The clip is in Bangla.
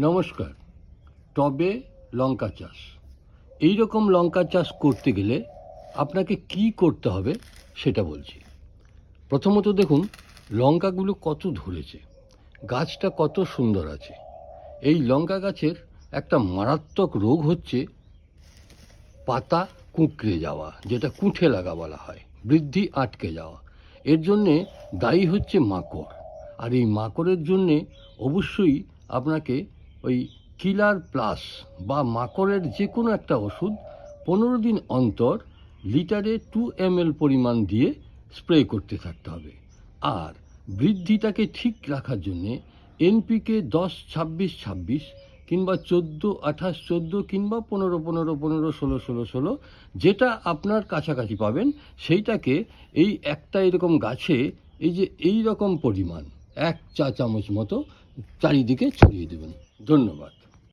নমস্কার, টবে লঙ্কা চাষ। এই রকম লঙ্কা চাষ করতে গেলে আপনাকে কি করতে হবে সেটা বলছি। প্রথমত দেখুন, লঙ্কাগুলো কত ধরেছে, গাছটা কত সুন্দর আছে। এই লঙ্কা গাছের একটা মারাত্মক রোগ হচ্ছে পাতা কুঁকড়ে যাওয়া, যেটা কুঁঠে লাগা বলা হয়, বৃদ্ধি আটকে যাওয়া। এর জন্যে দায়ী হচ্ছে মাকড়। আর এই মাকড়ের জন্যে অবশ্যই আপনাকে ওই কিলার প্লাস বা মাকড়ের যে কোনো একটা ওষুধ পনেরো দিন অন্তর লিটারে টু এম পরিমাণ দিয়ে স্প্রে করতে থাকতে হবে। আর বৃদ্ধিটাকে ঠিক রাখার জন্যে এনপিকে দশ, ছাব্বিশ ছাব্বিশ কিংবা চোদ্দ, আঠাশ, চোদ্দ কিংবা পনেরো পনেরো পনেরো, ষোলো ষোলো ষোলো যেটা আপনার কাছাকাছি পাবেন সেইটাকে এই একটা এরকম গাছে এই যে এই রকম পরিমাণ এক চা চামচ মতো চারিদিকে ছড়িয়ে দেবেন। ধন্যবাদ।